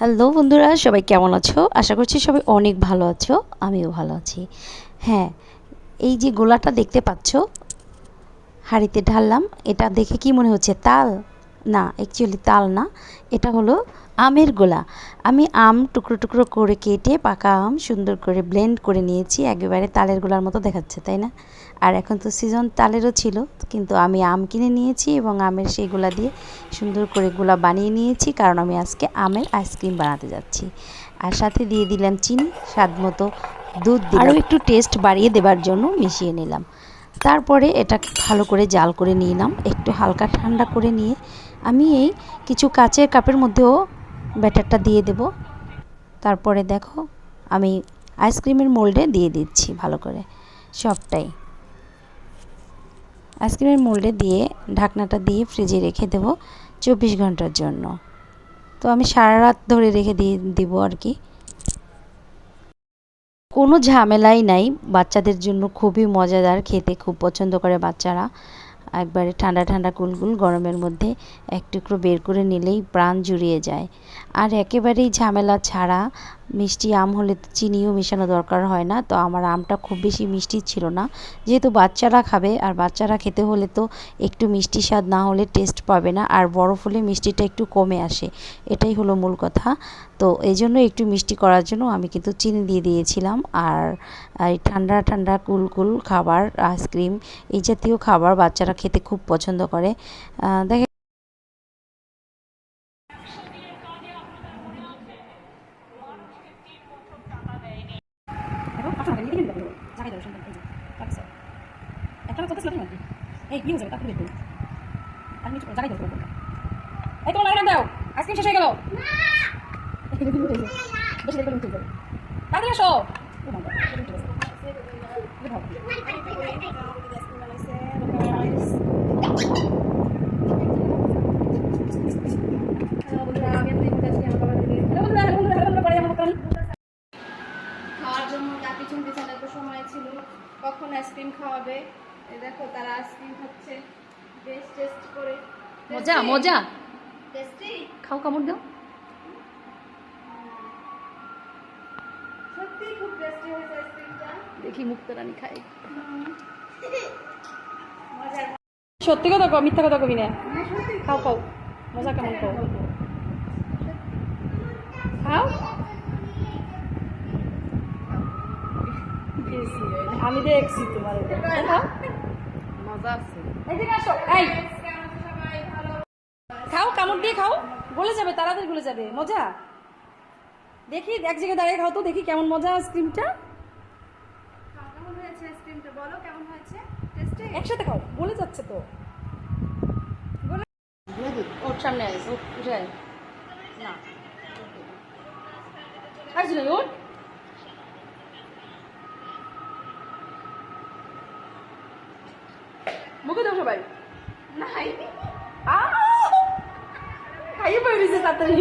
Hello বন্ধুরা, সবাই কেমন আছো? আশা করছি সবাই অনেক ভালো আছো, আমিও ভালো আছি। হ্যাঁ এই যে গোলাটা দেখতে পাচ্ছ, হাঁড়িতে ঢাললাম, এটা দেখে কি মনে হচ্ছে, তাল? না অ্যাকচুয়ালি তাল না, এটা হলো আমের গোলা। আমি আম টুকরো টুকরো করে কেটে পাকা আম সুন্দর করে ব্লেন্ড করে নিয়েছি, একেবারে তালের গোলার মতো দেখাচ্ছে, তাই না? আর এখন তো সিজন তালেরও ছিল, কিন্তু আমি আম কিনে নিয়েছি এবং আমের সেই গোলা দিয়ে সুন্দর করে গোলা বানিয়ে নিয়েছি, কারণ আমি আজকে আমের আইসক্রিম বানাতে যাচ্ছি। আর সাথে দিয়ে দিলাম চিনি, স্বাদ মতো দুধ আরও একটু টেস্ট বাড়িয়ে দেবার জন্য মিশিয়ে নিলাম। তারপরে এটা ভালো করে জাল করে নিলাম, একটু হালকা ঠান্ডা করে নিয়ে আমি এই কিছু কাচের কাপের মধ্যেও ব্যাটারটা দিয়ে দেব। তারপরে দেখো, আমি আইসক্রিমের মোল্ডে দিয়ে দিচ্ছি ভালো করে, সবটাই। আইসক্রিমের মোল্ডে দিয়ে, ঢাকনাটা দিয়ে ফ্রিজে রেখে দেব চব্বিশ ঘণ্টার জন্য। তো আমি সারা রাত ধরে রেখে দিয়ে দিব আর কি। কোনো ঝামেলাই নাই। বাচ্চাদের জন্য খুবই মজাদার, খেতে খুব পছন্দ করে বাচ্চারা। একবারে ঠান্ডা ঠান্ডা কুলকুল গরমের মধ্যে এক টুকরো বের করে নিলেই প্রাণ জুড়িয়ে যায়। আর একেবারেই ঝামেলা ছাড়া মিষ্টি আম হলে তো চিনিও মেশানো দরকার হয় না। তো আমার আমটা খুব বেশি মিষ্টি ছিল না। যেহেতু বাচ্চারা খাবে, আর বাচ্চারা খেতে হলে তো একটু মিষ্টি স্বাদ না হলে টেস্ট পাবে না, আর বরফ হলে মিষ্টিটা একটু কমে আসে। এটাই হলো মূল কথা। তো এই জন্য একটু মিষ্টি করার জন্য আমি কিন্তু চিনি দিয়ে দিয়েছিলাম। আর এই ঠান্ডা ঠান্ডা কুলকুল খাবার আইসক্রিম এই জাতীয় খাবার বাচ্চারা খেতে খুব পছন্দ করে। দেখে এই কি তাড়াতাড়ি বের করুন আমি কিছু ধরতে পারব এই তোমার ম্যাডাম দাও আইসক্রিম শেষ হয়ে গেল বেশি উঠে যাবে তাড়াতাড়ি ও মা কখন আইসক্রিম খাওয়াবে? এই দেখো তারা আইসক্রিম খাচ্ছে। বেশ টেস্ট করে। মজা মজা। টেস্টি? খাও কামড় দাও। সত্যি খুব টেস্টি হয়েছে আইসক্রিমটা। দেখি মুক্ত রানী খাই মজার সত্যি কথা কও মিথ্যা কথা কবি না। খাও খাও। মজা কেমন খাও। খাও আমি দেখছি তোমার মজা আছে। এই। খাও কামড় দিয়ে খাও। গলে যাবে তাড়াতাড়ি গলে যাবে। মজা। দেখি এক জায়গায় দাঁড়িয়ে খাও তো দেখি কেমন মজা আইসক্রিমটা। কেমন বলো কেমন হয়েছে একসাথে খাও গলে যাচ্ছে তো। ওর সামনে আয় ও উঠে আয়। না। খাইছি না ওর মুখে দাও সবাই নাই আহ! খাইয়ে পড়ে দিছে তাড়াতাড়ি